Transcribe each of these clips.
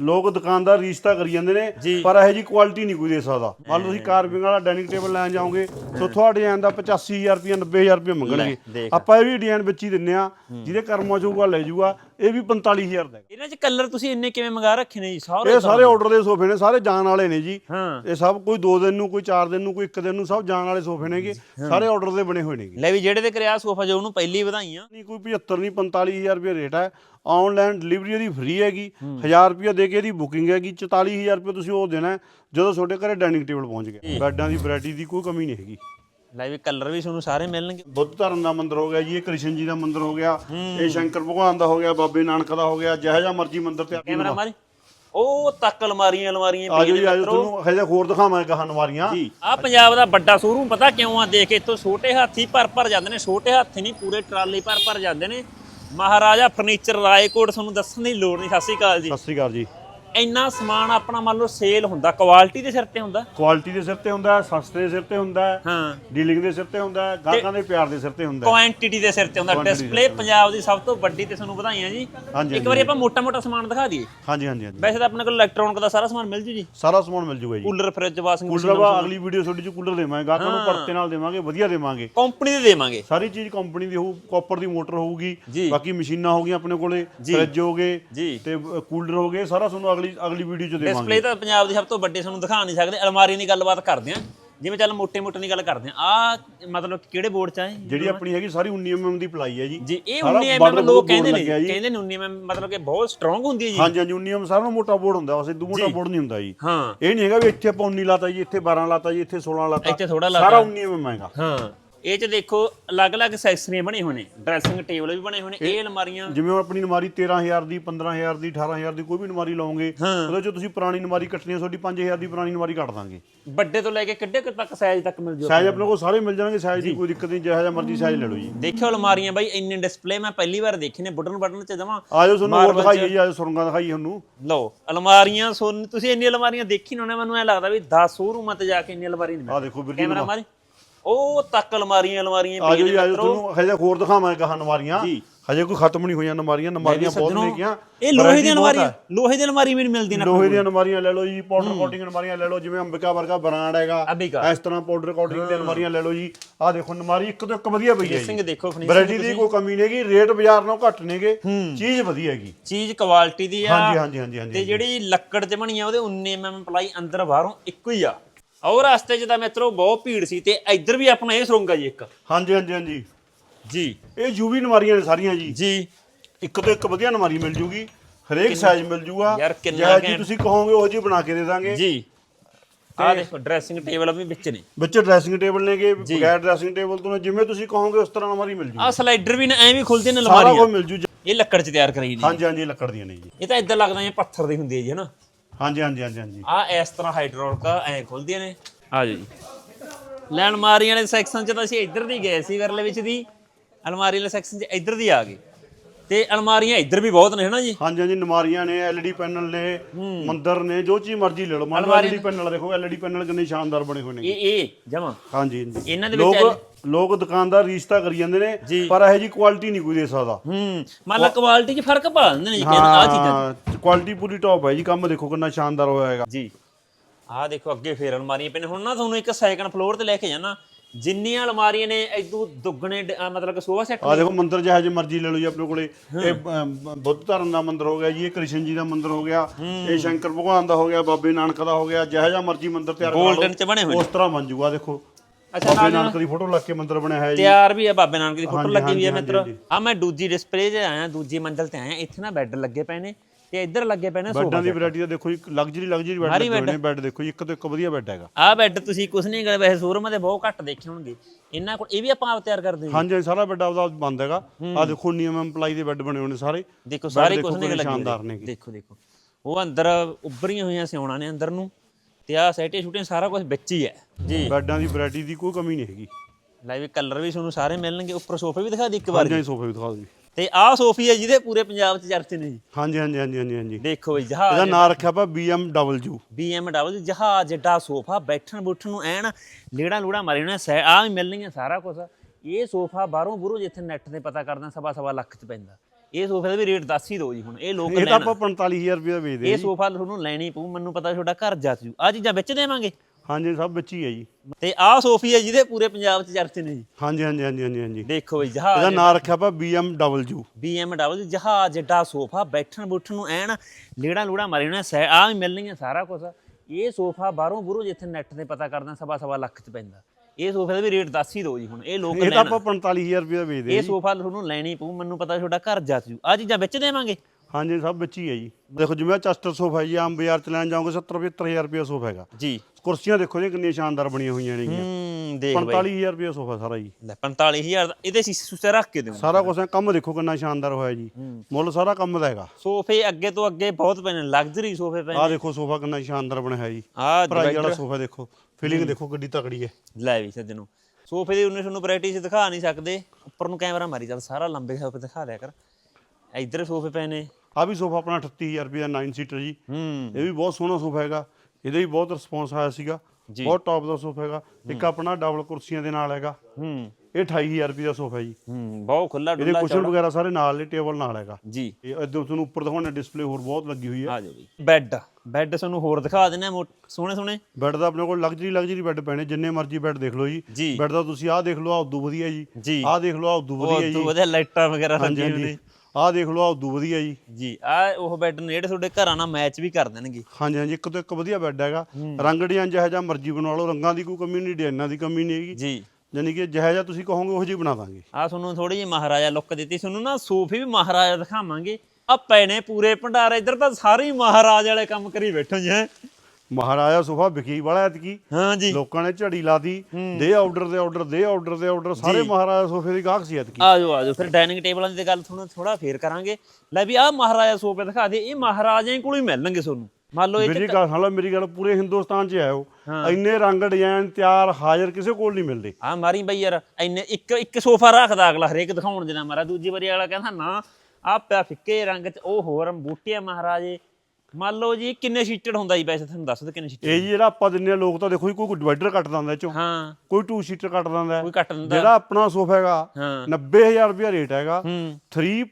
ਲੋਕ ਦੁਕਾਨਦਾਰ ਰੀਸਤਾ ਕਰੀ ਜਾਂਦੇ ਨੇ। ਪਰ ਇਹੋ ਜੀ ਕੁਆਲਿਟੀ ਨਹੀਂ ਕੋਈ ਦੇ ਸਕਦਾ ਮੰਨ ਲਓ ਤੁਸੀਂ ਕਾਰਵਿੰਗ ਵਾਲਾ ਡਾਈਨਿੰਗ ਟੇਬਲ ਲੈਣ ਜਾਓਗੇ ਸੋ ਤੁਹਾਡਾ ਡਿਜ਼ਾਈਨ ਦਾ 85000 ਰੁਪਏ 90000 ਰੁਪਏ ਮੰਗਣਗੇ। ਆਪਾਂ ਇਹ ਵੀ ਡਿਜ਼ਾਈਨ ਵਿੱਚ ਹੀ ਦਿੰਨੇ ਆ ਜਿਹਦੇ ਕਰਮਾਂ ਚ ਹੋਊਗਾ ਲੈ ਜਾਊਗਾ ਇਹ ਵੀ 45000 ਦਾ ਹੈਗਾ। ਇਹਨਾਂ 'ਚ ਕਲਰ ਤੁਸੀਂ ਇੰਨੇ ਕਿਵੇਂ ਮੰਗਾ ਰੱਖੇ ਨੇ ਜੀ? ਸਾਰੇ ਇਹ ਸਾਰੇ ਆਰਡਰ ਦੇ ਸੋਫੇ ਨੇ ਸਾਰੇ ਜਾਣ ਵਾਲੇ ਨੇ ਜੀ। ਹਾਂ। ਇਹ ਸਭ ਕੋਈ 2 ਦਿਨ ਨੂੰ ਕੋਈ 4 ਦਿਨ ਨੂੰ ਕੋਈ 1 ਦਿਨ ਨੂੰ ਸਭ ਜਾਣ ਵਾਲੇ ਸੋਫੇ ਨੇਗੇ। ਸਾਰੇ ਆਰਡਰ ਦੇ ਬਣੇ ਹੋਏ ਨੇਗੇ। ਲੈ ਵੀ ਜਿਹੜੇ ਤੇ ਕਰਿਆ ਸੋਫਾ ਜੋ ਉਹਨੂੰ ਪਹਿਲੀ ਵਧਾਈਆਂ। ਨਹੀਂ ਕੋਈ 75 ਨਹੀਂ 45000 ਰੁਪਏ ਰੇਟ ਹੈ। ਆਨਲਾਈਨ ਡਿਲੀਵਰੀ ਇਹਦੀ ਫ੍ਰੀ ਹੈਗੀ। 1000 ਰੁਪਏ ਦੇ ਕੇ ਇਹਦੀ ਬੁਕਿੰਗ ਹੈਗੀ। 44000 ਰੁਪਏ ਤੁਸੀਂ ਉਹ ਦੇਣਾ ਹੈ ਜਦੋਂ ਤੁਹਾਡੇ ਘਰੇ ਡਾਈਨਿੰਗ ਟੇਬਲ ਪਹੁੰਚ ਗਿਆ। ਬੈੱਡਾਂ ਦੀ ਵੈਰਾਈਟੀ ਦੀ ਕੋਈ ਕਮੀ ਨਹੀਂ ਹੈਗੀ। ਲੈ ਵੀ ਕਲਰ ਵੀ ਤੁਹਾਨੂੰ ਸਾਰੇ ਮਿਲਣਗੇ। ਬੁੱਧ ਧਰਮ ਦਾ ਮੰਦਿਰ ਹੋ ਗਿਆ ਜੀ ਇਹ ਕ੍ਰਿਸ਼ਨ ਜੀ ਦਾ ਮੰਦਿਰ ਹੋ ਗਿਆ ਇਹ ਸ਼ੰਕਰ ਭਗਵਾਨ ਦਾ ਹੋ ਗਿਆ ਬਾਬੇ ਨਾਨਕ ਦਾ ਹੋ ਗਿਆ ਜਿਹੋ ਜਿਹਾ ਮਰਜ਼ੀ ਮੰਦਿਰ ਤੇ ਕੈਮਰਾ ਮਾਰੀ। ਉਹ ਤੱਕ ਅਲਮਾਰੀਆਂ ਅਲਮਾਰੀਆਂ ਆਜੋ ਜੀ ਆਜੋ ਤੁਹਾਨੂੰ ਹਜੇ ਹੋਰ ਦਿਖਾਵਾਂਗੇ ਕਹਾਂ ਨਵਾਰੀਆਂ ਆ ਪੰਜਾਬ ਦਾ ਵੱਡਾ ਸ਼ੋਰੂਮ ਪਤਾ ਕਿਉਂ ਆ? ਦੇਖ ਇੱਥੋਂ ਛੋਟੇ ਹਾਥੀ ਭਰ ਭਰ ਜਾਂਦੇ ਨੇ ਛੋਟੇ ਹਾਥੀ ਨਹੀਂ ਪੂਰੇ ਟਰਾਲੀ ਭਰ ਭਰ ਜਾਂਦੇ ਨੇ। ਮਹਾਰਾਜਾ ਫਰਨੀਚਰ ਰਾਏਕੋਟ ਤੁਹਾਨੂੰ ਦੱਸਣ ਦੀ ਲੋੜ ਨਹੀਂ। ਸਤਿ ਸ਼੍ਰੀ ਅਕਾਲ ਜੀ। ਸਤਿ ਸ੍ਰੀ ਅਕਾਲ ਜੀ। ਇੰਨਾ ਸਮਾਨ ਆਪਣਾ ਮੰਨ ਲਓ ਸੇਲ ਹੁੰਦਾ ਕੁਆਲਿਟੀ ਦੇ ਸਿਰ ਤੇ ਹੁੰਦਾ? ਕੁਆਲਿਟੀ ਦੇ ਸਿਰ ਤੇ ਹੁੰਦਾ ਸਸਤੇ ਦੇ ਸਿਰ ਤੇ ਹੁੰਦਾ ਹੈ। ਡੀਲਿੰਗ ਦੇ ਸਿਰ ਤੇ ਹੁੰਦਾ ਗਾਹਕਾਂ ਦੇ ਪਿਆਰ ਦੇ ਸਿਰ ਤੇ ਹੁੰਦਾ। ਕੁਆਂਟੀਟੀ ਦੇ ਸਿਰ ਤੇ ਹੁੰਦਾ ਡਿਸਪਲੇ ਪੰਜਾਬ ਦੀ ਸਭ ਤੋਂ ਵੱਡੀ ਤੇ ਤੁਹਾਨੂੰ ਵਧਾਈਆਂ ਜੀ। ਇੱਕ ਵਾਰੀ ਆਪਾਂ ਮੋਟਾ ਮੋਟਾ ਸਮਾਨ ਦਿਖਾ ਦਈਏ। ਹਾਂਜੀ ਹਾਂਜੀ ਹਾਂਜੀ। ਵੈਸੇ ਤਾਂ ਆਪਣੇ ਕੋਲ ਇਲੈਕਟ੍ਰੋਨਿਕ ਦਾ ਸਾਰਾ ਸਮਾਨ ਮਿਲ ਜੂ ਜੀ। ਸਾਰਾ ਸਮਾਨ ਮਿਲ ਜੂਗਾ ਜੀ। ਕੂਲਰ ਫ੍ਰਿਜ ਵਾਸ਼ਿੰਗ ਕੂਲਰ ਵਾ ਅਗਲੀ ਵੀਡੀਓ ਤੁਹਾਡੀ ਚ ਕੂਲਰ ਦੇਵਾਂਗੇ ਗਾਹਕਾਂ ਨੂੰ ਪੜਤੇ ਨਾਲ ਦੇਵਾਂਗੇ ਵਧੀਆ ਦੇਵਾਂਗੇ। ਕੰਪਨੀ ਦੇ ਦੇਵਾਂਗੇ। ਸਾਰੀ ਚੀਜ਼ ਕੰਪਨੀ ਦੀ ਹੋਊ ਕਾਪਰ ਦੀ ਮੋਟਰ ਹੋਊਗੀ। ਬਾਕੀ ਮਸ਼ੀਨਾਂ ਹੋਗੀਆਂ ਆਪਣੇ ਕੋਲੇ ਫ੍ਰਿਜ ਹੋਗੇ ਤੇ ਕੂਲਰ ਹੋਗੇ ਸਾਰਾ ਤੁਹਾਨੂੰ ਅਗਲੀ ਅਗਲੀ ਵੀਡੀਓ ਚ ਦੇਵਾਂਗੇ। ਡਿਸਪਲੇ ਤਾਂ ਪੰਜਾਬ ਦੀ ਸਭ ਤੋਂ ਵੱਡੀ ਤੁਹਾਨੂੰ ਦਿਖਾ ਨਹੀਂ ਸਕਦੇ ਅਲਮਾਰੀਆਂ ਦੀ ਗੱਲਬਾਤ ਕਰਦੇ ਆ ਜਿਵੇਂ ਚੱਲ ਮੋਟੇ ਮੋਟੇ ਦੀ ਗੱਲ ਕਰਦੇ ਆ ਆ ਮਤਲਬ ਕਿਹੜੇ ਬੋਰਡ ਚ ਆਏ ਜਿਹੜੀ ਆਪਣੀ ਹੈਗੀ ਸਾਰੀ 19 mm ਦੀ ਪਲਾਈ ਹੈ ਜੀ। ਜੀ ਇਹ ਸਾਰਾ 19 border mm ਲੋਕ board ਕਹਿੰਦੇ ਨੇ ਲੱਗਿਆ ਜੀ। ਕਹਿੰਦੇ ਨੇ 19 mm ਮਤਲਬ ਕਿ ਬਹੁਤ ਸਟਰੋਂਗ ਹੁੰਦੀ ਹੈ ਜੀ। ਹਾਂਜੀ ਹਾਂਜੀ 19 mm ਸਾਰਾ ਨਾਲੋਂ ਮੋਟਾ ਬੋਰਡ ਹੁੰਦਾ ਵਸੇ ਦੂ ਮੋਟਾ ਬੋਰਡ ਨਹੀਂ ਹੁੰਦਾ ਜੀ। ਹਾਂ। ਇਹ ਨਹੀਂ ਹੈਗਾ ਵੀ ਇੱਥੇ ਆਪਾਂ 19 ਲਾਤਾ ਜੀ ਇੱਥੇ 12 ਲਾਤਾ ਜੀ ਇੱਥੇ 16 ਲਾਤਾ। ਇੱਥੇ ਥੋੜਾ ਸਾਰਾ 19 mm ਹੈਗਾ। ਹਾਂ। ਇਹ ਚ ਦੇਖੋ ਅਲੱਗ-ਅਲੱਗ ਸੈਕਸ਼ਨਾਂ ਬਣੇ ਹੋਏ ਨੇ ਡਰੈਸਿੰਗ ਟੇਬਲ ਵੀ ਬਣੇ ਹੋਏ ਨੇ ਇਹ ਅਲਮਾਰੀਆਂ। ਜਿਵੇਂ ਹੁਣ ਆਪਣੀ ਨਮਾਰੀ 13000 ਦੀ 15000 ਦੀ 18000 ਦੀ ਕੋਈ ਵੀ ਨਮਾਰੀ ਲਾਓਗੇ ਉਹਦੇ ਚ ਤੁਸੀਂ ਪੁਰਾਣੀ ਨਮਾਰੀ ਕੱਟਣੀ ਹੈ ਤੁਹਾਡੀ 5000 ਦੀ ਪੁਰਾਣੀ ਨਮਾਰੀ ਕੱਟ ਦਾਂਗੇ। ਵੱਡੇ ਤੋਂ ਲੈ ਕੇ ਕਿੱਡੇ ਕੁ ਤੱਕ ਸਾਈਜ਼ ਤੱਕ ਮਿਲ ਜੂ ਸਾਈਜ਼ ਆਪਣੇ ਕੋਲ ਸਾਰੇ ਮਿਲ ਜਾਣਗੇ ਸਾਈਜ਼ ਦੀ ਕੋਈ ਦਿੱਕਤ ਨਹੀਂ ਜਿਹੜਾ ਜਿਹਾ ਮਰਜ਼ੀ ਸਾਈਜ਼ ਲੈ ਲਓ ਜੀ। ਦੇਖਿਓ ਅਲਮਾਰੀਆਂ ਬਾਈ ਇੰਨੇ ਡਿਸਪਲੇ ਮੈਂ ਪਹਿਲੀ ਵਾਰ ਦੇਖੇ ਨੇ ਬਟਨ ਬਟਨ ਚ ਜਮਾ ਆਜੋ ਤੁਹਾਨੂੰ ਹੋਰ ਦਿਖਾਈਏ ਜੀ ਆਜੋ ਸੁਰੰਗਾਂ ਦਿਖਾਈਏ ਤੁਹਾਨੂੰ। ਲਓ ਅਲਮਾਰੀਆਂ ਸੋਨ ਤੁਸੀਂ ਇੰਨੀ ਅਲਮਾਰੀਆਂ ਦੇਖੀ ਨਾ ਮੈਨੂੰ ਐ ਲੱਗਦਾ ਵੀ 10 ਸ਼ੋਰੂਮਾਂ ਤੇ ਜਾ ਕੇ ਇੰਨੀ ਅਲਮਾਰੀ ਨਹੀਂ ਆ ਦੇਖੋ ਵੀਰ ਜੀ ਕੈਮਰਾ ਮਾਰੀ। ਉਹ ਤੱਕ ਅਲਮਾਰੀਆਂ ਅਲਮਾਰੀਆਂ ਆਜੋ ਜੀ ਆਜੋ ਮਿੱਤਰੋ। ਤੁਹਾਨੂੰ ਹਜੇ ਹੋਰ ਦਿਖਾਵਾਂਗੇ ਕਹਾਂ ਨਮਾਰੀਆਂ ਹਜੇ ਕੋਈ ਖਤਮ ਨਹੀਂ ਹੋਈਆਂ ਨਮਾਰੀਆਂ ਨਮਾਰੀਆਂ ਬਹੁਤ ਸੱਜਣੋ, ਨੇਗੀਆਂ ਇਹ ਲੋਹੇ ਦੀ ਅਲਮਾਰੀ ਲੋਹੇ ਦੀ ਅਲਮਾਰੀ ਵੀ ਮਿਲਦੀ ਨਾ ਲੋਹੇ ਦੀਆਂ ਨਮਾਰੀਆਂ ਲੈ ਲਓ ਜੀ ਪਾਊਡਰ ਕੋਟਿੰਗ ਨਮਾਰੀਆਂ ਲੈ ਲਓ ਜਿਵੇਂ ਅੰਬਿਕਾ ਵਰਗਾ ਬ੍ਰਾਂਡ ਹੈਗਾ। ਇਸ ਤਰ੍ਹਾਂ ਪਾਊਡਰ ਕੋਟਿੰਗ ਦੀਆਂ ਨਮਾਰੀਆਂ ਲੈ ਲਓ ਜੀ। ਆਹ ਦੇਖੋ ਨਮਾਰੀ ਇੱਕ ਤੋਂ ਇੱਕ ਵਧੀਆ ਪਈ ਹੈ ਜੀ। ਸਿੰਘ ਦੇਖੋ ਫਿਨਿਸ਼ ਵੈਰਾਈਟੀ ਦੀ ਕੋਈ ਕਮੀ ਨਹੀਂ ਹੈਗੀ ਰੇਟ ਬਾਜ਼ਾਰ ਨਾਲੋਂ ਘੱਟ ਨੇਗੇ। ਚੀਜ਼ ਵਧੀਆ ਹੈਗੀ। ਚੀਜ਼ ਕੁਆਲਿਟੀ ਦੀ ਆ। ਹਾਂਜੀ ਹਾਂਜੀ ਹਾਂਜੀ ਹਾਂਜੀ ਤੇ ਜਿਹੜੀ ਲੱਕੜ 'ਚ ਬਣੀ ਆ ਉਹਦੇ 19 mm ਪਲਾਈ ਅੰਦਰ ਬਾਹਰੋਂ ਇੱਕੋ ਹੀ ਆ। ਔਰ ਰਸਤੇ 'ਚ ਤਾਂ ਮਿੱਤਰੋ ਬਹੁਤ ਭੀੜ ਸੀ ਤੇ ਇੱਧਰ ਵੀ ਆਪਣਾ ਇਹ ਸੁਰੰਗ ਆ ਜੀ ਇੱਕ। ਹਾਂਜੀ ਹਾਂਜੀ ਹਾਂਜੀ। ਜੀ। ਇਹ ਯੂਵੀ ਨਮਾਰੀਆਂ ਨੇ ਸਾਰੀਆਂ ਜੀ। ਜੀ। ਇੱਕ ਤੋਂ ਇੱਕ ਵਧੀਆ ਨਮਾਰੀ ਮਿਲ ਜੂਗੀ ਹਰੇਕ ਸਾਈਜ਼ ਮਿਲ ਜੂਗਾ। ਯਾਰ ਕਿੰਨਾ ਜਿਹੜਾ ਜੀ ਘੈਂਟ। ਤੁਸੀਂ ਕਹੋਗੇ ਉਹ ਜੀ ਬਣਾ ਕੇ ਦੇ ਦਾਂਗੇ। ਜੀ। ਆਹ ਦੇਖੋ ਡਰੈਸਿੰਗ ਟੇਬਲ ਵੀ ਵਿੱਚ ਨੇ। ਵਿੱਚ ਡਰੈਸਿੰਗ ਟੇਬਲ ਨੇਗੇ ਬਗੈਰ ਡਰੈਸਿੰਗ ਟੇਬਲ ਤੋਂ ਜਿਵੇਂ ਤੁਸੀਂ ਕਹੋਗੇ ਉਸ ਤਰ੍ਹਾਂ ਨਮਾਰੀ ਮਿਲ ਜੂ ਆਹ ਸਲਾਈਡਰ ਵੀ ਨਾ ਐਵੇਂ ਖੁੱਲਦੇ ਨੇ ਸਾਰਾ ਅਲਮਾਰੀਆਂ ਕੁਝ ਮਿਲ ਜੂ ਜੀ। ਇਹ ਲੱਕੜ 'ਚ ਤਿਆਰ ਕਰਾਈ ਦੀ ਹਾਂਜੀ ਹਾਂਜੀ ਲੱਕੜ ਦੀਆਂ ਨੇ ਜੀ। ਇਹ ਤਾਂ ਇਦਾਂ ਲੱਗਦਾ ਜਿਵੇਂ ਪੱਥਰ ਦੀ ਹੁੰਦੀ ਹੈ ਜੀ ਹਨਾ? ਹਾਂਜੀ ਹਾਂਜੀ ਹਾਂਜੀ ਹਾਂਜੀ। ਆ ਇਸ ਤਰ੍ਹਾਂ ਹਾਈਡ੍ਰੋਲਿਕ ਐ ਖੁੱਲਦੀਆਂ ਨੇ। ਆ ਜੀ। ਲੈ ਅਲਮਾਰੀਆਂ ਵਾਲੇ ਸੈਕਸ਼ਨ 'ਚ ਤਾਂ ਅਸੀਂ ਇੱਧਰ ਦੀ ਗਏ ਸੀ ਵਰਲੇ ਵਿੱਚ ਦੀ। ਅਲਮਾਰੀ ਵਾਲੇ ਸੈਕਸ਼ਨ 'ਚ ਇੱਧਰ ਦੀ ਆ ਗਏ। ਤੇ ਅਲਮਾਰੀਆਂ ਇੱਧਰ ਵੀ ਬਹੁਤ ਨੇ ਹਨਾ ਜੀ? ਹਾਂਜੀ ਹਾਂਜੀ ਨਮਾਰੀਆਂ ਨੇ ਐਲਈਡੀ ਪੈਨਲ ਨੇ ਮੰਦਰ ਨੇ ਜੋ ਚੀਜ਼ ਮਰਜ਼ੀ ਲੈ ਲਓ। ਮੰਨ ਲਓ ਐਲਈਡੀ ਪੈਨਲ ਦੇਖੋ ਐਲਈਡੀ ਪੈਨਲ ਕਿੰਨੇ ਸ਼ਾਨਦਾਰ ਬਣੇ ਹੋਏ ਨੇ। ਇਹ ਇਹ ਜਮਾ। ਹਾਂਜੀ ਹਾਂਜੀ। ਇਹਨਾਂ ਦੇ ਵਿੱਚ ਲੋਕ ਲੋਕ ਦੁਕਾਨਦਾਰ ਰੀਸਤਾ ਕਰੀ ਜਾਂਦੇ ਨੇ ਪਰ ਇਹੋ ਜੀ ਕੁਆਲਿਟੀ ਨਹੀਂ ਕੋਈ ਦੇ ਸਕਦਾ। ਹੂੰ ਮੰਨ ਲਾ ਕੁਆਲਿਟੀ 'ਚ ਫ਼ਰਕ ਪਾ ਦਿੰਦੇ ਨੇ ਜੀ ਆ ਚੀਜ਼ਾਂ ਕੁਆਲਿਟੀ ਪੂਰੀ ਟੌਪ ਹੈ ਜੀ ਕੰਮ ਦੇਖੋ ਕਿੰਨਾ ਸ਼ਾਨਦਾਰ ਹੋਇਆ ਹੈਗਾ। ਜੀ ਆਹ ਦੇਖੋ ਅੱਗੇ ਫੇਰ ਅਲਮਾਰੀਆਂ ਪਈਆਂ ਹੁਣ ਨਾ ਤੁਹਾਨੂੰ ਇੱਕ ਸੈਕੰਡ ਫਲੋਰ ਤੇ ਲੈ ਕੇ ਜਾਣਾ। ਜਿੰਨੀਆਂ ਅਲਮਾਰੀਆਂ ਨੇ ਇਦੋਂ ਦੁੱਗਣੇ ਡ- ਅਹ ਮਤਲਬ ਕਿ ਸੋਫਾ ਸੈੱਟ ਆ ਦੇਖੋ ਮੰਦਰ ਜਿਹੋ ਜਿਹੇ ਮਰਜ਼ੀ ਲੈ ਲਓ ਜੀ ਆਪਣੇ ਕੋਲੇ। ਇਹ ਅਮ, ਬੁੱਧ ਧਰਮ ਦਾ ਮੰਦਰ ਹੋ ਗਿਆ ਜੀ ਇਹ ਕ੍ਰਿਸ਼ਨ ਜੀ ਦਾ ਮੰਦਰ ਹੋ ਗਿਆ। ਇਹ ਸ਼ੰਕਰ ਭਗਵਾਨ ਦਾ ਹੋ ਗਿਆ ਬਾਬੇ ਨਾਨਕ ਦਾ ਹੋ ਗਿਆ। ਜਿਹੋ ਜਿਹਾ ਮਰਜ਼ੀ ਮੰਦਰ ਤਿਆਰ ਕਰਾ 골ਡਨ 'ਚ ਬਣੇ ਹੋਏ ਉਸ ਤਰ੍ਹਾਂ ਬਣ ਜੂਗਾ ਦੇਖੋ। ਅੱਛਾ ਬਾਬੇ ਨਾਨਕ ਦੀ ਫੋਟੋ ਲੱਗ ਕੇ ਮੰਦਰ ਬਣਿਆ ਹੋਇਆ ਜੀ। ਤਿਆਰ ਵੀ ਆ ਬਾਬੇ ਨਾਨਕ ਦੀ ਫੋਟੋ ਹਾਂਜੀ, ਲੱਗੀ ਹੋਈ ਹੈ ਹਾਂਜੀ, ਮਿੱਤਰ। ਹਾਂਜੀ। ਆ ਮੈਂ ਦੂਜੀ ਡਿਸਪਲੇ 'ਚ ਆਇਆ ਦੂਜੀ ਮੰਜ਼ਲ ਤੇ ਆਇਆ। ਇੱਥੇ ਨਾ ਬੈੱਡ ਲੱਗੇ ਪਏ ਨੇ। ਤੇ ਇੱਧਰ ਲੱਗੇ ਪਏ ਨੇ ਬੈੱਡਾਂ ਸੋਫਾ ਦੀ ਵੈਰਾਈਟੀ ਦਾ ਦੇਖੋ ਜੀ ਲਗਜ਼ਰੀ ਲਗਜ਼ਰੀ ਬੈੱਡ ਲੱਗੇ ਹੋਏ ਨੇ ਬੈੱਡ ਦੇਖੋ ਜੀ ਇੱਕ ਤੋਂ ਇੱਕ ਵਧੀਆ ਬੈੱਡ ਹੈਗਾ। ਆਹ ਬੈੱਡ ਤੁਸੀਂ ਕੁਛ ਨਹੀਂ ਕਰ ਵੈਸੇ ਸ਼ੋਰੂਮ ਦੇ ਬਹੁਤ ਘੱਟ ਦੇਖੇ ਹੋਣਗੇ। ਇਹਨਾਂ ਕੋਲ ਇਹ ਵੀ ਆਪਾਂ ਆਪ ਤਿਆਰ ਕਰਦੇ ਹਾਂ। ਹਾਂਜੀ ਹਾਂਜੀ, ਸਾਰਾ ਬੈੱਡ ਆਪਦਾ ਬੰਦ ਹੈਗਾ। ਆ ਦੇਖੋ ਨਿਯਮ ਪਲਾਈ ਦੇ ਬੈੱਡ ਬਣੇ ਹੋਏ ਨੇ ਸਾਰੇ। ਦੇਖੋ ਸਾਰੇ ਦੇਖੋ ਕੁਛ ਨਹੀਂ ਕਿੰਨੇ ਲੱਗੇ ਸ਼ਾਨਦਾਰ ਹੋਏ। ਨੇ ਦੇਖੋ ਦੇਖੋ। ਉਹ ਅੰਦਰ ਉੱਭਰੀਆਂ ਹੋਈਆਂ ਸਿਉਣਾ ਨੇ ਅੰਦਰ ਨੂੰ ਤੇ ਆ ਸੈਟੇ ਸ਼ੂਟਿੰਗ ਸਾਰਾ ਕੁਝ ਵਿੱਚ ਹੀ ਹੈ। ਜੀ। ਬੈੱਡਾਂ ਦੀ ਵੈਰਾਈਟੀ ਦੀ ਕੋਈ ਕਮੀ ਨਹੀਂ ਹੈਗੀ। ਲੈ ਵੀ ਕਲਰ ਵੀ ਤੁਹਾਨੂੰ ਸਾਰੇ ਮਿਲਣਗੇ। ਉੱਪਰ ਸੋਫੇ ਵੀ ਦਿਖਾ ਦੀ ਇੱਕ ਵਾਰ। ਹਾਂਜੀ ਸੋਫੇ ਵੀ ਦਿਖਾ ਦਿਓ ਜੀ। ਤੇ ਆਹ ਸੋਫੀ ਹੈ ਜਿਹਦੇ ਪੂਰੇ ਪੰਜਾਬ 'ਚ ਚਰਚੇ ਨੇ ਜੀ। ਹਾਂਜੀ ਹਾਂਜੀ ਹਾਂਜੀ ਹਾਂਜੀ ਹਾਂਜੀ। ਦੇਖੋ ਬਈ ਇਹਦਾ ਜਹਾਜ਼ ਨਾਮ ਰੱਖਿਆ ਆਪਾਂ BMW BMW ਜਹਾਜ਼ ਜਿੱਡਾ ਸੋਫਾ ਬੈਠਣ ਬੁੱਠਣ ਨੂੰ ਐਨ ਲੇੜਾ ਲੂੜਾ ਮਾਰੇ ਹੋਣੇ ਸੈ ਆ ਵੀ ਮਿਲਣਗੀਆਂ ਸਾਰਾ ਕੁਝ ਇਹ ਸੋਫਾ ਬਾਹਰੋਂ ਬੁਰੋਂ ਜਿੱਥੇ ਨੈਟ ਤੇ ਪਤਾ ਕਰਦਾ ਸਵਾ ਸਵਾ ਲੱਖ ਚ ਪੈਂਦਾ। ਇਹ ਸੋਫੇ ਦਾ ਵੀ ਰੇਟ ਦੱਸ ਹੀ ਦਿਓ ਜੀ ਹੁਣ ਇਹ ਲੋਕ ਇਹ ਤਾਂ ਲੈਣਾ। ਆਪਾਂ 45000 ਰੁਪਏ ਦਾ ਵੇਚਦੇ ਇਹ ਸੋਫਾ ਤੁਹਾਨੂੰ ਲੈਣੀ ਪਊ ਮੈਨੂੰ ਪਤਾ ਤੁਹਾਡਾ ਘਰ ਜਾ ਜੂ ਆ ਚੀਜ਼ਾਂ ਵਿੱਚ ਦੇਵਾਂਗੇ। ਹਾਂਜੀ ਸਭ ਵਿੱਚ ਹੀ ਹੈ ਜੀ। ਤੇ ਆਹ ਸੋਫੀ ਹੈ ਜਿਹਦੇ ਪੂਰੇ ਪੰਜਾਬ 'ਚ ਚਰਚੇ ਨੇ ਜੀ। ਹਾਂਜੀ ਹਾਂਜੀ ਹਾਂਜੀ ਹਾਂਜੀ ਹਾਂਜੀ। ਦੇਖੋ ਬਈ ਇਹਦਾ ਜਹਾਜ਼ ਨਾਮ ਰੱਖਿਆ ਆਪਾਂ BMW BMW ਜਹਾਜ਼ ਜਿੱਡਾ ਸੋਫਾ ਬੈਠਣ ਬੁੱਠਣ ਨੂੰ ਐਨ ਲੇੜਾ ਲੂੜਾ ਮਾਰੇ ਨੇ ਆ ਵੀ ਮਿਲਣੀਆਂ ਸਾਰਾ ਕੁਝ ਇਹ ਸੋਫਾ ਬਾਹਰੋਂ ਬੁਰੋ ਜਿੱਥੇ ਨੈਟ ਤੇ ਪਤਾ ਕਰਦਾ ਸਵਾ ਸਵਾ ਲੱਖ 'ਚ ਪੈਂਦਾ। ਇਹ ਸੋਫੇ ਦਾ ਵੀ ਰੇਟ ਦੱਸ ਹੀ ਦਿਓ ਜੀ ਹੁਣ ਇਹ ਲੋਕ ਇਹ ਤਾਂ ਲੈਣਾ ਆਪਾਂ 45000 ਰੁਪਏ ਦਾ ਵੇਚਦੇ ਇਹ ਸੋਫਾ ਤੁਹਾਨੂੰ ਲੈਣੀ ਪਊ ਮੈਨੂੰ ਪਤਾ ਤੁਹਾਡਾ ਘਰ ਜਾ ਜੂ ਆ ਚੀਜ਼ਾਂ ਵਿੱਚ ਦੇਵਾਂਗੇ। ਹਾਂਜੀ ਸਭ ਵਿੱਚ ਹੀ ਹੈ ਜੀ। ਦੇਖੋ ਜਿਵੇਂ ਚਸਟਰ ਸੋਫਾ ਜੀ ਆਮ ਬਾਜ਼ਾਰ ਚ ਲੈਣ ਜਾਓਗੇ 70 75000 ਰੁਪਏ ਸੋਫਾ ਹੈਗਾ। ਜੀ। ਕੁਰਸੀਆਂ ਦੇਖੋ ਜੀ ਕਿੰਨੀਆਂ ਸ਼ਾਨਦਾਰ ਬਣੀਆਂ ਹੋਈਆਂ ਨੇਗੀਆਂ ਹੂੰ ਦੇਖ ਬਈ। 45000 ਰੁਪਏ ਸੋਫਾ ਸਾਰਾ ਜੀ। ਲੈ 45000 ਦਾ ਇਹਦੇ ਸੀਸੇ ਸੁਸੇ ਰੱਖ ਕੇ ਦਿਓ ਸਾਰਾ ਕੁਝ ਕੰਮ ਦੇਖੋ ਕਿੰਨਾ ਸ਼ਾਨਦਾਰ ਹੋਇਆ ਜੀ। ਮੁੱਲ ਸਾਰਾ ਕੰਮ ਦਾ ਹੈਗਾ। ਸੋਫੇ ਅੱਗੇ ਤੋਂ ਅੱਗੇ ਬਹੁਤ ਨੇ ਲਗਜ਼ਰੀ ਸੋਫੇ ਪਏ ਆਹ ਦੇਖੋ ਸੋਫਾ ਕਿੰਨਾ ਸ਼ਾਨਦਾਰ ਬਣਿਆ ਹੈ ਜੀ। ਆ ਭਰਾਈ ਵਾਲਾ ਸੋਫਾ ਦੇਖੋ ਫੀਲਿੰਗ ਦੇਖੋ ਕਿੱਡੀ ਤਕੜੀ ਹੈ। ਲੈ ਵੀ ਸੱਜਣੋ ਸੋਫੇ ਦੀ ਉਹਨੇ ਤੁਹਾਨੂੰ ਵੈਰਾਈਟੀ ਦਿਖਾ ਨਹੀਂ ਸਕਦੇ। ਉੱਪਰ ਨੂੰ ਕੈਮਰਾ ਮਾਰੀ ਚੱਲ ਸਾਰਾ ਲੰਬੇ ਸੋਫੇ ਦਿਖਾ ਦਿਆ ਕਰ। ਇੱਧਰ ਸੋਫੇ ਪਏ ਨੇ। ਆ ਵੀ ਸੋਫਾ ਆਪਣਾ 38000 ਰੁਪਏ ਦਾ 9 ਸੀਟਰ ਜੀ। ਹੂੰ। ਇਹ ਵੀ ਬਹੁਤ ਸੋਹਣਾ ਸੋਫਾ ਹੈਗਾ। ਇਹਦੇ ਵੀ ਬਹੁਤ ਰਿਸਪੌਂਸ ਆਇਆ ਸੀਗਾ। ਬਹੁਤ ਟੌਪ ਦਾ ਸੋਫਾ ਹੈਗਾ। ਇੱਕ ਆਪਣਾ ਡਬਲ ਕੁਰਸੀਆਂ ਦੇ ਨਾਲ ਹੈਗਾ। ਹੂੰ। ਇਹ 28000 ਰੁਪਏ ਦਾ ਸੋਫਾ ਜੀ। ਹੂੰ ਬਹੁਤ ਖੁੱਲਾ ਇਹਦੇ ਡੁੱਲਾ ਕੁਸ਼ਨ ਵਗੈਰਾ ਸਾਰੇ ਨਾਲ ਨੇ ਟੇਬਲ ਨਾਲ ਹੈਗਾ। ਜੀ। ਇਹ ਇੱਧਰ ਤੁਹਾਨੂੰ ਉੱਪਰ ਦਿਖਾਉਣਾ ਡਿਸਪਲੇ ਹੋਰ ਬਹੁਤ ਲੱਗੀ ਹੋਈ ਹੈ। ਆ ਜਾਓ ਜੀ। ਬੈੱਡ ਬੈੱਡ ਤੁਹਾਨੂੰ ਹੋਰ ਦਿਖਾ ਆ ਸੋਹਣੇ ਸੋਹਣੇ। ਬੈੱਡ ਦਾ ਆਪਣੇ ਕੋਲ ਲਗਜ਼ਰੀ ਲਗਜ਼ਰੀ ਬੈੱਡ ਪੈਣੇ ਜਿੰਨੇ ਮਰਜ਼ੀ ਬੈੱਡ ਦੇਖ ਲਓ ਜੀ। ਬੈੱਡ ਦਾ ਤੁਸੀਂ ਆਹ ਦੇਖ ਲਓ ਆਹ ਉਦੋਂ ਵਧੀਆ ਜੀ। ਆਹ ਦੇਖ ਲਓ ਆਹ ਉਦੋਂ ਵਧੀਆ ਜੀ। ਵਧੀਆ ਲਾਈਟਾਂ ਵਗੈਰਾ ਲੱਗੀਆਂ ਹਾਂਜੀ ਆਹ ਦੇਖ ਲਓ ਆਹ ਉਦੋਂ ਵਧੀਆ ਜੀ। ਜੀ ਆ ਉਹ ਬੈੱਡ ਨੇ ਜਿਹੜੇ ਤੁਹਾਡੇ ਘਰਾਂ ਨਾਲ ਮੈਚ ਵੀ ਕਰ ਦੇਣਗੇ। ਹਾਂਜੀ ਹਾਂਜੀ ਇੱਕ ਤੋਂ ਇੱਕ ਵਧੀਆ ਬੈੱਡ ਹੈਗਾ। ਰੰਗ ਡਿਜ਼ਾਈਨ ਜਿਹੋ ਜਿਹਾ ਮਰਜ਼ੀ ਬਣਾ ਲਓ ਰੰਗਾਂ ਦੀ ਕੋਈ ਕਮੀ ਨਹੀਂ ਡਿਜ਼ਾਈਨਾਂ ਦੀ ਕਮੀ ਨਹੀਂ ਹੈਗੀ। ਜੀ। ਯਾਨੀ ਕਿ ਜਿਹੋ ਜਿਹਾ ਤੁਸੀਂ ਕਹੋਗੇ ਉਹੋ ਜਿਹੀ ਬਣਾ ਦਾਂਗੇ। ਆ ਤੁਹਾਨੂੰ ਥੋੜੀ ਜਿਹੀ ਮਹਾਰਾਜਾ ਲੁੱਕ ਦਿੱਤੀ। ਤੁਹਾਨੂੰ ਨਾ ਸੋਫੇ ਵੀ ਮਹਾਰਾਜਾ ਦਿਖਾਵਾਂਗੇ। ਆ ਪਏ ਨੇ ਪੂਰੇ ਭੰਡਾਰ ਇੱਧਰ ਤਾਂ ਸਾਰੇ ਹੀ ਮਹਾਰਾਜ ਵਾਲੇ ਕੰਮ ਕਰੀ ਬੈਠੇ ਜੀ ਹੈਂ। ਮਹਾਰਾਜਾ ਸੋਫਾ ਵਿਕੀ ਵਾਲਾ ਐਤਕੀ। ਹਾਂ ਜੀ। ਲੋਕਾਂ ਨੇ ਝੜੀ ਲਾਤੀ। ਦੇ ਆਰਡਰ ਦੇ ਆਰਡਰ ਦੇ ਆਰਡਰ ਦੇ ਆਰਡਰ ਸਾਰੇ ਮਹਾਰਾਜਾ ਸੋਫੇ ਦੀ ਗਾਹਕ ਸੀ ਐਤਕੀ। ਆ ਜਾਓ ਆ ਜਾਓ ਫਿਰ ਡਾਈਨਿੰਗ ਟੇਬਲਾਂ ਦੀ ਗੱਲ ਤੁਹਾਨੂੰ ਥੋੜਾ ਫੇਰ ਕਰਾਂਗੇ। ਲੈ ਵੀ ਆ ਮਹਾਰਾਜਾ ਸੋਫੇ ਦਿਖਾ ਦੇ ਇਹ ਮਹਾਰਾਜਿਆਂ ਕੋਲ ਹੀ ਮਿਲਣਗੇ ਤੁਹਾਨੂੰ। ਮੰਨ ਲਓ ਇਹ ਮੇਰੀ ਗੱਲ ਹਾਲਾ ਮੇਰੀ ਗੱਲ ਪੂਰੇ ਹਿੰਦੁਸਤਾਨ 'ਚ ਆਇਓ। ਇੰਨੇ ਰੰਗ ਡਿਜ਼ਾਈਨ ਤਿਆਰ ਹਾਜ਼ਰ ਕਿਸੇ ਕੋਲ ਨਹੀਂ ਮਿਲਦੇ। ਆ ਮਾਰੀ ਬਈ ਯਾਰ ਇੰਨੇ ਇੱਕ ਇੱਕ ਸੋਫਾ ਰੱਖਦਾ ਅਗਲਾ ਹਰੇਕ ਦਿਖਾਉਣ ਦੇਣਾ ਮਾਰਾ ਦੂਜੀ ਵਾਰੀ ਅਗਲਾ ਕਹਿੰਦਾ ਨਾ ਆ ਪਿਆ ਫਿੱਕੇ ਰੰਗ ਚ ਉਹ ਹੋਰ ਬੂਟੇ ਮਹਾਰਾਜੇ। ਮੰਨ ਲਓ ਜੀ ਕਿੰਨੇ ਸੀਟਡ ਹੁੰਦਾ ਜੀ ਵੈਸੇ ਤੁਹਾਨੂੰ ਦੱਸ ਦਿਓ ਕਿੰਨੇ ਸੀਟਡ ਇਹ ਜੀ ਜਿਹੜਾ ਆਪਾਂ ਦਿੰਨੇ ਆ ਲੋਕ ਤਾਂ ਦੇਖੋ ਜੀ ਕੋਈ ਡਿਵਾਈਡਰ ਕੱਟ ਦਿੰਦਾ ਇਹ ਚੋਂ ਹਾਂ। ਕੋਈ 2 ਸੀਟਰ ਕੱਟ ਦਿੰਦਾ ਕੋਈ ਕੱਟ ਦਿੰਦਾ। ਜਿਹੜਾ ਆਪਣਾ ਸੋਫਾ ਹੈਗਾ ਹਾਂ। 90000 ਰੁਪਏ ਰੇਟ ਹੈਗਾ। ਹੂੰ। 3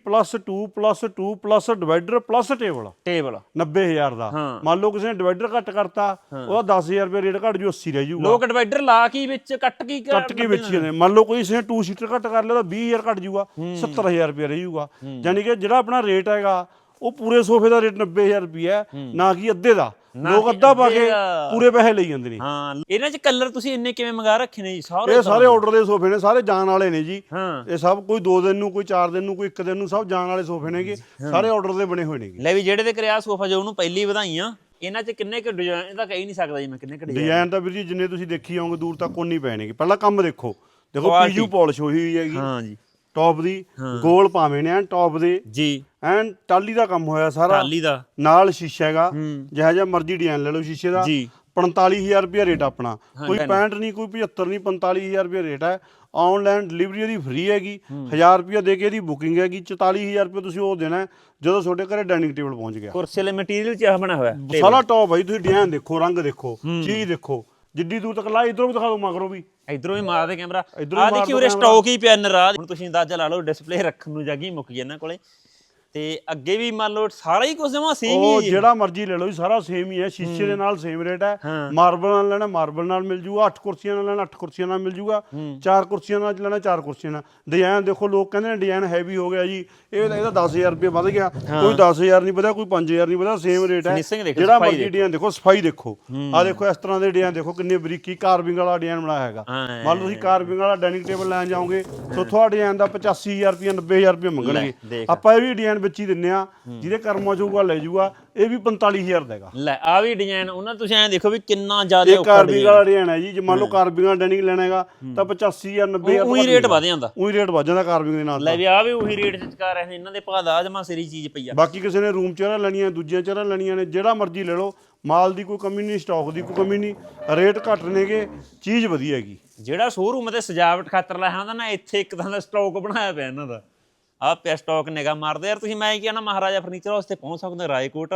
2 2 plus divider plus table table 90000 ਦਾ। ਹਾਂ। ਮੰਨ ਲਓ ਕਿਸੇ ਨੇ ਡਿਵਾਈਡਰ ਕੱਟ ਕਰਤਾ ਉਹਦਾ 10000 ਰੁਪਏ ਰੇਟ ਘਟ ਜੂ 80 ਰਹਿ ਜੂਗਾ। ਲੋਕ ਡਿਵਾਈਡਰ ਲਾ ਕੇ ਹੀ ਵਿੱਚ ਕੱਟ ਕੀ ਕਰ- ਕੱਟ ਕੇ ਵਿੱਚ ਹੀ ਨੇ। ਮੰਨ ਲਓ ਕੋਈ ਕਿਸੇ ਨੇ 2 ਸੀਟਰ ਘੱਟ ਕਰ ਲਿਆ ਤਾਂ 20000 ਘਟ ਜੂਗਾ 70000 ਰੁਪਏ ਰਹਿ ਜੂਗਾ। ਯਾਨੀ ਕਿ ਜਿਹੜਾ ਆਪਣਾ ਰੇਟ ਹੈਗਾ ਉਹ ਪੂਰੇ ਸੋਫੇ ਦਾ ਰੇਟ 90000 ਰੁਪਏ ਹੈ ਨਾ ਕਿ ਅੱਧੇ ਦਾ। ਲੋਕ ਅੱਧਾ ਪਾ ਕੇ ਦਾ। ਪੂਰੇ ਪੈਸੇ ਲਈ ਜਾਂਦੇ ਨੇ। ਹਾਂ ਇਹਨਾਂ ਚ ਕਲਰ ਤੁਸੀਂ ਇੰਨੇ ਕਿਵੇਂ ਮੰਗਾ ਰੱਖੇ ਨੇ ਜੀ? ਸਾਰੇ ਇਹ ਸਾਰੇ ਆਰਡਰ ਦੇ ਸੋਫੇ ਨੇ ਸਾਰੇ ਜਾਣ ਵਾਲੇ ਨੇ ਜੀ। ਇਹ ਸਭ ਕੋਈ 2 ਦਿਨ ਨੂੰ ਕੋਈ 4 ਦਿਨ ਨੂੰ ਕੋਈ 1 ਦਿਨ ਨੂੰ ਸਭ ਜਾਣ ਵਾਲੇ ਸੋਫੇ ਨੇਗੇ ਸਾਰੇ ਆਰਡਰ ਦੇ ਬਣੇ ਹੋਏ ਨੇਗੇ ਲੈ ਵੀ ਜਿਹੜੇ ਤੇ ਕਰਿਆ ਸੋਫਾ ਜੋ ਉਹਨੂੰ ਪਹਿਲੀ ਵਧਾਈਆਂ ਇਹਨਾਂ ਚ ਕਿੰਨੇ ਕੁ ਡਿਜ਼ਾਈਨ ਇਹਦਾ ਕਹਿ ਨਹੀਂ ਸਕਦਾ ਜੀ ਮੈਂ ਕਿੰਨੇ ਕੁ ਡਿਜ਼ਾਈਨ ਤਾਂ ਵੀਰ ਜੀ ਜਿੰਨੇ ਤੁਸੀਂ ਦੇਖੀ ਆਓਗੇ ਦੂਰ ਤੱਕ ਉਨੀ ਪੈਣਗੇ। ਪਹਿਲਾਂ ਕੰਮ ਦੇਖੋ। ਦੇਖੋ। ਪੀਯੂ ਪਾਲਿਸ਼ ਹੋਈ ਹੋਈ ਹੈਗੀ। ਹਾਂ ਜੀ। ਟੌਪ ਦੀ ਗੋਲ ਪਾਵੇਂ ਨੇ ਐਨ ਟੌਪ ਦੇ। ਜੀ। ਐਨ ਟਾਲੀ ਦਾ ਕੰਮ ਹੋਇਆ ਸਾਰਾ। ਟਾਲੀ ਦਾ। ਨਾਲ ਸ਼ੀਸ਼ਾ ਹੈਗਾ। ਹੂੰ। ਜਿਹੋ ਮਰਜ਼ੀ ਡਿਜ਼ਾਈਨ ਲੈ ਲਓ ਸ਼ੀਸ਼ੇ ਦਾ। ਜੀ। 45000 ਰੁਪਏ ਰੇਟ ਆਪਣਾ। ਕੋਈ 65 ਨਹੀਂ ਕੋਈ 75 ਨਹੀਂ 45000 ਰੁਪਏ ਰੇਟ ਹੈ। ਆਨਲਾਈਨ ਡਿਲੀਵਰੀ ਇਹਦੀ ਫ੍ਰੀ ਹੈਗੀ। 1000 ਰੁਪਏ ਦੇ ਕੇ ਇਹਦੀ ਬੁਕਿੰਗ ਹੈਗੀ। 44000 ਰੁਪਏ ਤੁਸੀਂ ਉਹ ਦੇਣਾ ਜਦੋਂ ਤੁਹਾਡੇ ਘਰੇ ਡਾਈਨਿੰਗ ਟੇਬਲ ਪਹੁੰਚ ਗਿਆ। ਕੁਰਸੀ ਵਾਲੇ ਮਟੀਰੀਅਲ ਚ ਆਹ ਬਣਾ ਹੋਇਆ। ਸਾਰਾ ਟੌਪ ਹੈ ਤੁਸੀਂ ਡਿਜ਼ਾਈਨ ਦੇਖੋ ਰੰਗ ਦੇਖੋ ਚੀਜ਼ ਦੇਖੋ। ਜਿੱਡੀ ਦੂਰ ਤੱਕ ਲਾ ਇਧਰੋਂ ਵੀ ਦਿਖਾ ਦਿਓ ਮਗਰੋਂ ਵੀ। ਇਧਰੋਂ ਹੀ ਮਾਰਦੇ ਕੈਮਰਾ। ਇੱਧਰੋਂ ਆ ਹੀ ਮਾਰ ਦੇਖੀ ਦਿਓ ਉਰੇ camera। ਸਟਾਕ ਹੀ ਪਿਆ ਨਰਾਜ। ਹੁਣ ਤੁਸੀਂ ਅੰਦਾਜ਼ਾ ਲਾ ਲਓ ਡਿਸਪਲੇ ਰੱਖਣ ਨੂੰ ਜਗ੍ਹਾ ਹੀ ਮੁੱਕ ਗਈ ਇਹਨਾਂ ਕੋਲੇ। ਤੇ ਅੱਗੇ ਵੀ ਮੰਨ ਲਓ ਸਾਰਾ ਹੀ ਕੁਝ ਜਮਾ ਸੇਮ ਹੀ ਉਹ ਹੈ ਜਿਹੜਾ ਮਰਜ਼ੀ ਲੈ ਲਓ ਜੀ ਸਾਰਾ ਸੇਮ ਹੀ ਹੈ। ਸ਼ੀਸ਼ੇ ਦੇ ਨਾਲ ਸੇਮ ਰੇਟ ਹੈ। ਹਾਂ। ਮਾਰਬਲ ਨਾਲ ਲੈਣਾ ਮਾਰਬਲ ਨਾਲ ਮਿਲ ਜੂਗਾ 8 ਕੁਰਸੀਆਂ ਨਾਲ ਲੈਣਾ 8 ਕੁਰਸੀਆਂ ਨਾਲ ਮਿਲ ਜੂਗਾ ਚਾਰ ਕੁਰਸੀਆਂ ਨਾਲ ਲੈਣਾ ਚਾਰ ਕੁਰਸੀਆਂ ਨਾਲ। ਡਿਜ਼ਾਈਨ ਦੇਖੋ ਲੋਕ ਕਹਿੰਦੇ ਨੇ ਡਿਜ਼ਾਈਨ ਹੈਵੀ ਹੋ ਗਿਆ ਜੀ। ਇਹ ਇਹਦਾ 10000 ਰੁਪਏ ਵੱਧ ਗਿਆ। ਕੋਈ 10000 ਨਹੀਂ ਵਧਿਆ ਕੋਈ 5000 ਨਹੀਂ ਵਧਿਆ ਸੇਮ ਰੇਟ ਹੈ। Finishing ਦੇਖੋ, ਜਿਹੜਾ ਸਫ਼ਾਈ ਮਰਜ਼ੀ ਡਿਜ਼ਾਈਨ ਦੇਖੋ ਸਫ਼ਾਈ ਦੇਖੋ। ਆ ਦੇਖੋ ਇਸ ਤਰ੍ਹਾਂ ਦੇ ਡਿਜ਼ਾਈਨ ਦੇਖੋ ਕਿੰਨੇ ਬਰੀਕੀ ਕਾਰਵਿੰਗ ਵਾਲਾ ਡਿਜ਼ਾਈਨ ਬਣਾਇਆ ਹੈਗਾ। ਹਾਂ। ਮੰਨ ਲਓ ਤੁਸੀਂ ਕਾਰਵਿੰਗ ਵਾਲਾ ਡਾਈਨਿੰਗ ਟੇਬਲ ਲੈਣ ਜਾਓਗੇ ਸੋ ਤੁਹਾਡੇ ਡਿਜ਼ਾਈਨ ਦਾ 85000 ਰੁਪਏ 90000 ਰੁਪਏ ਮੰਗਣਗੇ। ਦੇਖ। ਆਪਾਂ ਇਹ ਵੀ ਡਿਜ਼ਾਈਨ ਵਿੱਚ ਹੀ ਦਿੰਨੇ ਆ ਜਿਹਦੇ ਕਰਮਾਂ ਚੋਗਾ ਲੈ ਜੂਗਾ ਇਹ ਵੀ 45000 ਦਾ ਹੈਗਾ। ਲੈ ਆ ਵੀ ਡਿਜ਼ਾਈਨ ਉਹਨਾਂ ਤੁਸੀਂ ਐਂ ਦੇਖੋ ਵੀ ਕਿੰਨਾ ਜ਼ਿਆਦਾ ਇਹ ਔਖਾ ਕਾਰਬਿੰਗ ਵਾਲਾ ਡਿਜ਼ਾਈਨ ਹੈ ਜੀ ਜੇ ਮੰਨ ਲਓ ਕਾਰਬਿੰਗ ਵਾਲਾ ਡਾਈਨਿੰਗ ਲੈਣਾ ਹੈਗਾ ਤਾਂ 85000 90000 ਉਹੀ ਰੇਟ ਵਧ ਜਾਂਦਾ। ਉਹੀ ਰੇਟ ਵੱਧ ਜਾਂਦਾ ਕਾਰਬਿੰਗ ਦੇ ਨਾਲ ਲੈ ਵੀ ਆ ਵੀ ਉਹੀ ਰੇਟ ਚ ਚਕਾ ਰਹੇ ਨੇ ਇਹਨਾਂ ਦੇ ਭਾਅ ਦਾ ਜਮਾ ਸਿਰੀ ਚੀਜ਼ ਪਈ ਆ। ਬਾਕੀ ਕਿਸੇ ਨੇ ਰੂਮ ਚੇਅਰਾਂ ਲੈਣੀਆਂ ਦੂਜੀਆਂ ਚੇਅਰਾਂ ਲੈਣੀਆਂ ਨੇ ਜਿਹੜਾ ਮਰਜ਼ੀ ਲੈ ਲਓ ਮਾਲ ਦੀ ਕੋਈ ਕਮੀ ਨਹੀਂ ਸਟਾਕ ਦੀ ਕੋਈ ਕਮੀ ਨਹੀਂ ਰੇਟ ਘੱਟ ਨੇਗੇ ਚੀਜ਼ ਵਧੀਆ ਹੈਗੀ। ਜਿਹੜਾ ਸ਼ੋਰੂਮ ਤੇ ਸਜਾਵਟ ਖਾਤਰ ਲਾਇਆ ਹੁੰਦਾ ਨਾ ਇੱਥੇ ਇੱਕ ਤਰ੍ਹਾਂ ਦਾ ਸਟਾਕ ਬਣਾਇਆ ਪਿਆ ਇਹਨਾਂ ਦਾ। ਆਹ ਪਿਆ ਸਟਾਕ ਨਿਗਾ ਮਾਰਦੇ ਯਾਰ ਤੁਸੀਂ ਮੈਂ ਕੀ ਨਾ ਮਹਾਰਾਜਾ ਫਰਨੀਚਰ ਹਾਊਸ ਤੇ ਪਹੁੰਚ ਸਕਦੇ ਹੋ ਰਾਏਕੋਟ